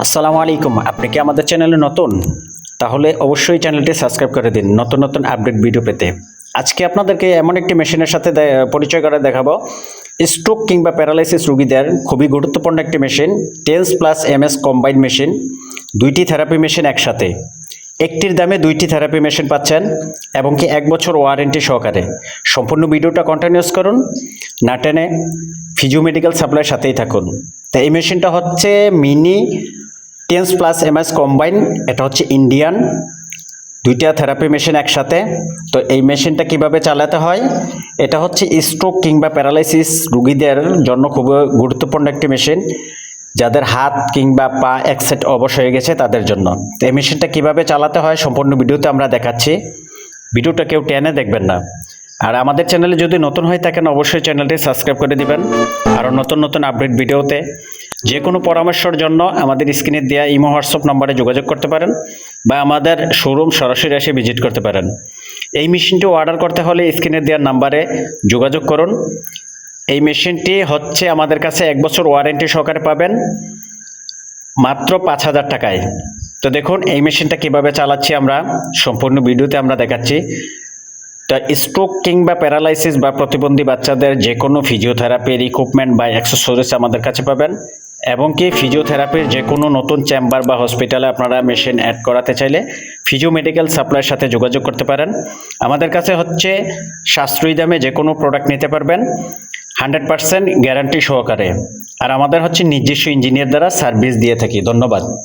আসসালামু আলাইকুম। আপনি কি আমাদের চ্যানেলে নতুন? তাহলে অবশ্যই চ্যানেলটি সাবস্ক্রাইব করে দিন, নতুন নতুন আপডেট ভিডিও পেতে। আজকে আপনাদেরকে এমন একটি মেশিনের সাথে পরিচয় করে দেখাবো। স্ট্রোক কিংবা প্যারালাইসিস রোগীদের খুবই গুরুত্বপূর্ণ একটি machine TENS plus EMS combine machine. দুইটি থেরাপি মেশিন একসাথে। একটির দামে দুইটি থেরাপি মেশিন পাচ্ছেন এবং কি এক বছর ওয়ারেন্টি সহকারে। সম্পূর্ণ ভিডিওটা কন্টিনিউস করুন, না টেনে ফিজিও মেডিকেল সাপ্লাইয়ের সাথেই থাকুন। তো এই মেশিনটা হচ্ছে mini TENS plus EMS combine এটা হচ্ছে ইন্ডিয়ান দুইটা থেরাপি মেশিন একসাথে। তো এই মেশিনটা কীভাবে চালাতে হয়? এটা হচ্ছে স্ট্রোক কিংবা প্যারালাইসিস রুগীদের জন্য খুব গুরুত্বপূর্ণ একটি মেশিন যাদের হাত কিংবা পা এক সেট অবশ হয়ে গেছে তাদের জন্য। তো এই মেশিনটা কীভাবে চালাতে হয় সম্পূর্ণ ভিডিওতে আমরা দেখাচ্ছি। ভিডিওটা কেউ টেনে দেখবেন না। আর আমাদের চ্যানেলে যদি নতুন হয়ে থাকেন, অবশ্যই চ্যানেলটি সাবস্ক্রাইব করে দিবেন। আরও নতুন নতুন আপডেট ভিডিওতে। যে কোনো পরামর্শের জন্য আমাদের স্ক্রিনে দেওয়া ইমো, হোয়াটসঅ্যাপ নম্বরে যোগাযোগ করতে পারেন বা আমাদের শোরুম সরাসরি এসে ভিজিট করতে পারেন। এই মেশিনটি অর্ডার করতে হলে স্ক্রিনে দেওয়ার নাম্বারে যোগাযোগ করুন। এই মেশিনটি হচ্ছে আমাদের কাছে এক বছর ওয়ারেন্টি সহকারে পাবেন, মাত্র পাঁচ হাজার টাকায়। তো দেখুন, এই মেশিনটা কীভাবে চালাচ্ছি আমরা, সম্পূর্ণ ভিডিওতে আমরা দেখাচ্ছি। তা স্ট্রোক কিংবা প্যারালাইসিস বা প্রতিবন্ধী বাচ্চাদের যে কোনো ফিজিওথেরাপির ইকুইপমেন্ট বা অ্যাক্সেসরিজ আমাদের কাছে পাবেন। এবং কি ফিজিওথেরাপির যে কোনো নতুন চেম্বার বা হসপিটালে আপনারা মেশিন অ্যাড করাতে চাইলে ফিজিও মেডিকেল সাপ্লাইয়ের সাথে যোগাযোগ করতে পারেন। আমাদের কাছে হচ্ছে সাশ্রয়ী দামে যে কোনো প্রোডাক্ট নিতে পারবেন হান্ড্রেড পারসেন্ট গ্যারান্টি সহকারে। আর আমাদের হচ্ছে নিজস্ব ইঞ্জিনিয়ার দ্বারা সার্ভিস দিয়ে থাকি। ধন্যবাদ।